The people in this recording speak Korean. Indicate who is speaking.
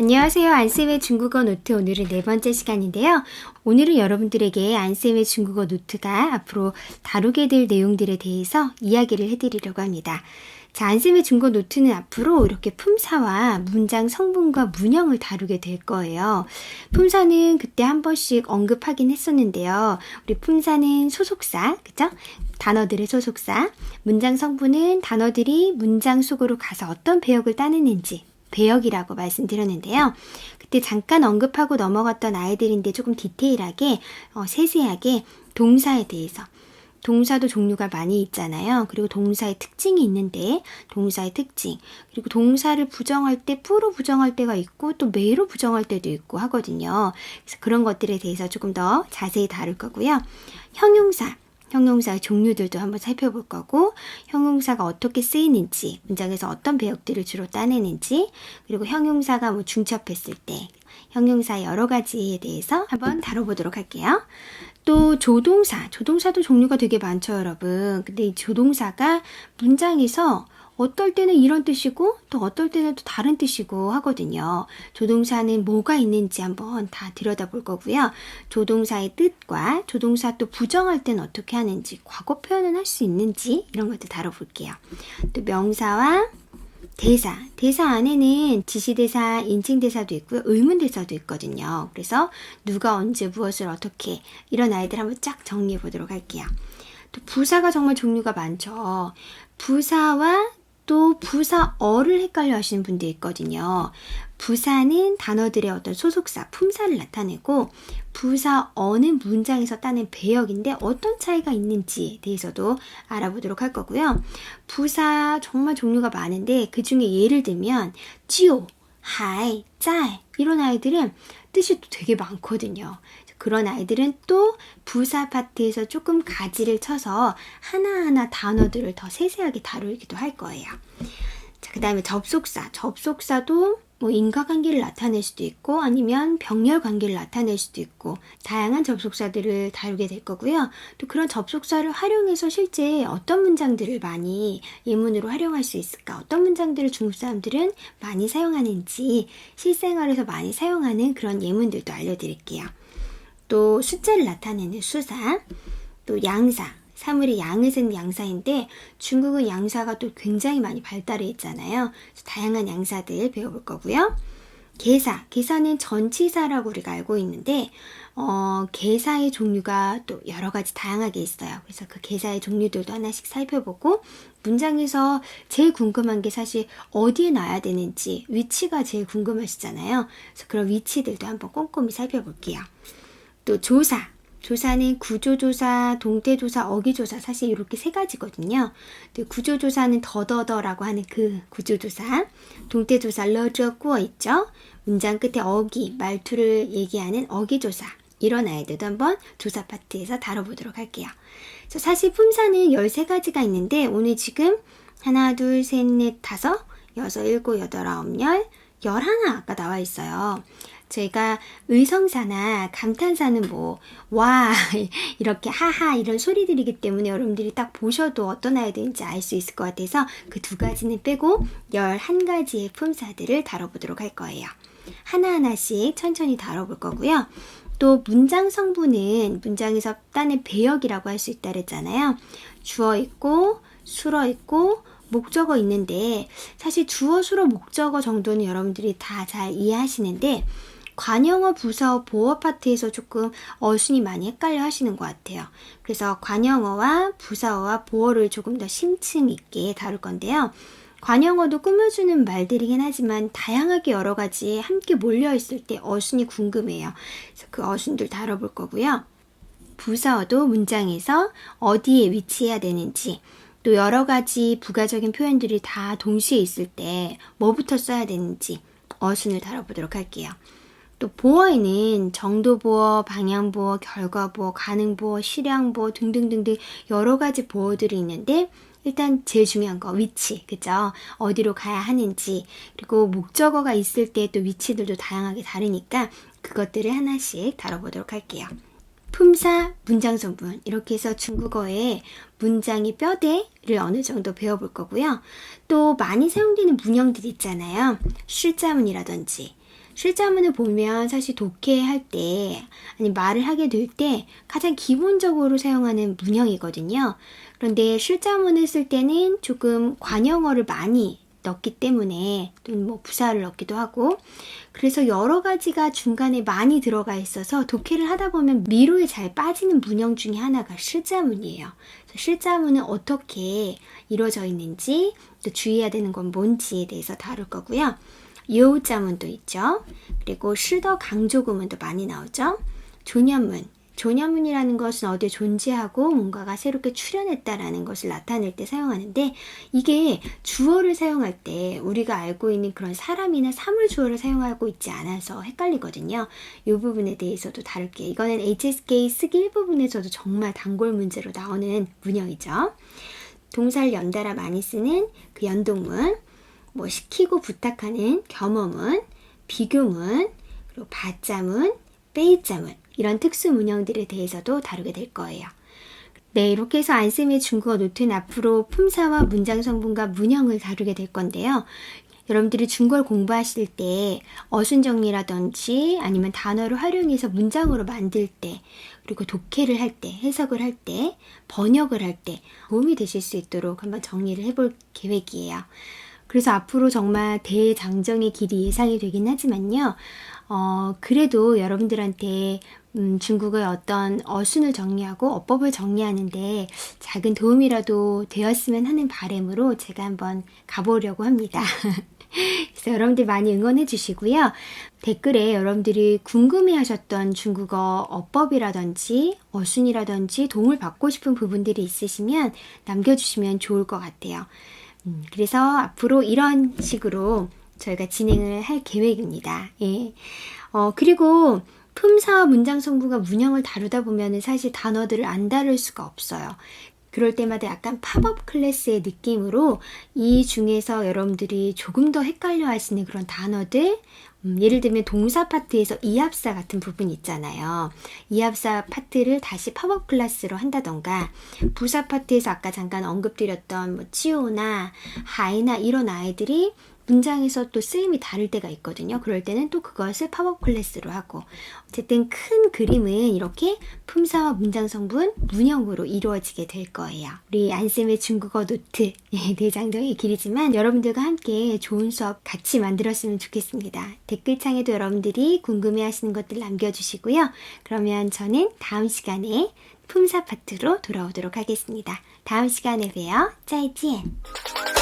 Speaker 1: 안녕하세요. 안쌤의 중국어 노트 오늘은 네 번째 시간인데요. 오늘은 여러분들에게 안쌤의 중국어 노트가 앞으로 다루게 될 내용들에 대해서 이야기를 해드리려고 합니다. 자, 안쌤의 중국어 노트는 앞으로 이렇게 품사와 문장 성분과 문형을 다루게 될 거예요. 품사는 그때 한 번씩 언급하긴 했었는데요. 우리 품사는 소속사, 그죠? 단어들의 소속사. 문장 성분은 단어들이 문장 속으로 가서 어떤 배역을 따느는지 배역이라고 말씀드렸는데요. 그때 잠깐 언급하고 넘어갔던 아이들인데 조금 디테일하게, 어, 세세하게 동사에 대해서. 동사도 종류가 많이 있잖아요. 그리고 동사의 특징이 있는데, 동사의 특징. 그리고 동사를 부정할 때, 뿌로 부정할 때가 있고, 또 매로 부정할 때도 있고 하거든요. 그래서 그런 것들에 대해서 조금 더 자세히 다룰 거고요. 형용사. 형용사의 종류들도 한번 살펴볼 거고, 형용사가 어떻게 쓰이는지, 문장에서 어떤 배역들을 주로 따내는지, 그리고 형용사가 뭐 중첩했을 때, 형용사 여러 가지에 대해서 한번 다뤄보도록 할게요. 또 조동사, 조동사도 종류가 되게 많죠, 여러분. 근데 이 조동사가 문장에서 어떨 때는 이런 뜻이고 또 어떨 때는 또 다른 뜻이고 하거든요. 조동사는 뭐가 있는지 한번 다 들여다볼 거고요. 조동사의 뜻과 조동사 또 부정할 때는 어떻게 하는지, 과거 표현은 할 수 있는지 이런 것도 다뤄볼게요. 또 명사와 대사. 대사 안에는 지시대사, 인칭대사도 있고요. 의문대사도 있거든요. 그래서 누가 언제 무엇을 어떻게 이런 아이들 한번 쫙 정리해 보도록 할게요. 또 부사가 정말 종류가 많죠. 부사와 또 부사 어를 헷갈려 하시는 분도 있거든요. 부사는 단어들의 어떤 소속사, 품사를 나타내고 부사 어는 문장에서 따낸 배역인데 어떤 차이가 있는지에 대해서도 알아보도록 할 거고요. 부사 정말 종류가 많은데 그 중에 예를 들면 지오, 하이, 짤 이런 아이들은 뜻이 또 되게 많거든요. 그런 아이들은 또 부사 파트에서 조금 가지를 쳐서 하나하나 단어들을 더 세세하게 다루기도 할 거예요. 자, 그 다음에 접속사. 접속사도 뭐 인과관계를 나타낼 수도 있고 아니면 병렬 관계를 나타낼 수도 있고 다양한 접속사들을 다루게 될 거고요. 또 그런 접속사를 활용해서 실제 어떤 문장들을 많이 예문으로 활용할 수 있을까? 어떤 문장들을 중국 사람들은 많이 사용하는지 실생활에서 많이 사용하는 그런 예문들도 알려드릴게요. 또 숫자를 나타내는 수사, 또 양사, 사물의 양을 세는 양사인데 중국은 양사가 또 굉장히 많이 발달해 있잖아요. 다양한 양사들 배워볼 거고요. 개사, 개사는 전치사라고 우리가 알고 있는데 어, 개사의 종류가 또 여러 가지 다양하게 있어요. 그래서 그 개사의 종류들도 하나씩 살펴보고 문장에서 제일 궁금한 게 사실 어디에 놔야 되는지 위치가 제일 궁금하시잖아요. 그래서 그런 위치들도 한번 꼼꼼히 살펴볼게요. 또 조사, 조사는 구조조사, 동태조사, 어기조사 사실 이렇게 세 가지거든요. 구조조사는 더더더라고 하는 그 구조조사, 동태조사 러저 꾸어 있죠. 문장 끝에 어기, 말투를 얘기하는 어기조사 이런 아이들도 한번 조사 파트에서 다뤄보도록 할게요. 사실 품사는 13가지가 있는데 오늘 지금 하나, 둘, 셋, 넷, 다섯, 여섯, 일곱, 여덟, 아홉, 열, 열하나 아까 나와 있어요. 저희가 의성사나 감탄사는 뭐, 와, 이렇게 하하 이런 소리들이기 때문에 여러분들이 딱 보셔도 어떤 아이들인지 알 수 있을 것 같아서 그 두 가지는 빼고 11가지의 품사들을 다뤄보도록 할 거예요. 하나하나씩 천천히 다뤄볼 거고요. 또 문장 성분은 문장에서 따낸 배역이라고 할 수 있다 그랬잖아요. 주어 있고, 술어 있고, 목적어 있는데 사실 주어, 수어, 목적어 정도는 여러분들이 다 잘 이해하시는데 관영어, 부사어, 보어 파트에서 조금 어순이 많이 헷갈려 하시는 것 같아요. 그래서 관영어와 부사어와 보어를 조금 더 심층 있게 다룰 건데요. 관영어도 꾸며주는 말들이긴 하지만 다양하게 여러 가지 함께 몰려 있을 때 어순이 궁금해요. 그래서 그 어순들 다뤄볼 거고요. 부사어도 문장에서 어디에 위치해야 되는지, 또 여러 가지 부가적인 표현들이 다 동시에 있을 때 뭐부터 써야 되는지 어순을 다뤄보도록 할게요. 또 보어에는 정도 보어, 방향 보어, 결과 보어, 가능 보어, 실량보어 등등등등 여러 가지 보어들이 있는데 일단 제일 중요한 거 위치 그죠? 어디로 가야 하는지 그리고 목적어가 있을 때 또 위치들도 다양하게 다르니까 그것들을 하나씩 다뤄보도록 할게요. 품사, 문장 성분. 이렇게 해서 중국어의 문장의 뼈대를 어느 정도 배워볼 거고요. 또 많이 사용되는 문형들이 있잖아요. 실자문이라든지 실자문을 보면 사실 독해할 때 아니 말을 하게 될 때 가장 기본적으로 사용하는 문형이거든요. 그런데 실자문을 쓸 때는 조금 관형어를 많이 넣기 때문에 또는 뭐 부사를 넣기도 하고 그래서 여러 가지가 중간에 많이 들어가 있어서 독해를 하다 보면 미로에 잘 빠지는 문형 중에 하나가 실자문이에요. 실자문은 어떻게 이루어져 있는지 또 주의해야 되는 건 뭔지에 대해서 다룰 거고요. 요자문도 있죠. 그리고 실더 강조구문도 많이 나오죠. 조념문. 조념문이라는 것은 어디에 존재하고 뭔가가 새롭게 출현했다라는 것을 나타낼 때 사용하는데 이게 주어를 사용할 때 우리가 알고 있는 그런 사람이나 사물 주어를 사용하고 있지 않아서 헷갈리거든요. 이 부분에 대해서도 다룰게요. 이거는 HSK 쓰기 일부분에서도 정말 단골 문제로 나오는 문형이죠. 동사를 연달아 많이 쓰는 그 연동문, 뭐 시키고 부탁하는 겸어문, 비교문, 그리고 받자문, 빼입자문 이런 특수 문형들에 대해서도 다루게 될 거예요. 네, 이렇게 해서 안쌤의 중국어 노트는 앞으로 품사와 문장 성분과 문형을 다루게 될 건데요. 여러분들이 중국어를 공부하실 때 어순 정리라든지 아니면 단어를 활용해서 문장으로 만들 때 그리고 독해를 할 때, 해석을 할 때, 번역을 할 때 도움이 되실 수 있도록 한번 정리를 해볼 계획이에요. 그래서 앞으로 정말 대장정의 길이 예상이 되긴 하지만요. 어, 그래도 여러분들한테 음, 중국의 어떤 어순을 정리하고 어법을 정리하는데 작은 도움이라도 되었으면 하는 바람으로 제가 한번 가보려고 합니다. 그래서 여러분들 많이 응원해 주시고요. 댓글에 여러분들이 궁금해 하셨던 중국어 어법이라든지 어순이라든지 도움을 받고 싶은 부분들이 있으시면 남겨주시면 좋을 것 같아요. 음, 그래서 앞으로 이런 식으로 저희가 진행을 할 계획입니다. 예. 어, 그리고 품사와 문장 성분과 문형을 다루다 보면은 사실 단어들을 안 다룰 수가 없어요. 그럴 때마다 약간 팝업 클래스의 느낌으로 이 중에서 여러분들이 조금 더 헷갈려 하시는 그런 단어들, 음, 예를 들면 동사 파트에서 이합사 같은 부분 있잖아요. 이합사 파트를 다시 팝업 클래스로 한다던가, 부사 파트에서 아까 잠깐 언급드렸던 뭐 치오나 하이나 이런 아이들이 문장에서 또 쓰임이 다를 때가 있거든요. 그럴 때는 또 그것을 팝업 클래스로 하고 어쨌든 큰 그림은 이렇게 품사와 문장 성분, 문형으로 이루어지게 될 거예요. 우리 안쌤의 중국어 노트 예, 대장정의 길이지만 여러분들과 함께 좋은 수업 같이 만들었으면 좋겠습니다. 댓글창에도 여러분들이 궁금해하시는 것들 남겨주시고요. 그러면 저는 다음 시간에 품사 파트로 돌아오도록 하겠습니다. 다음 시간에 봬요. 짜이지엔.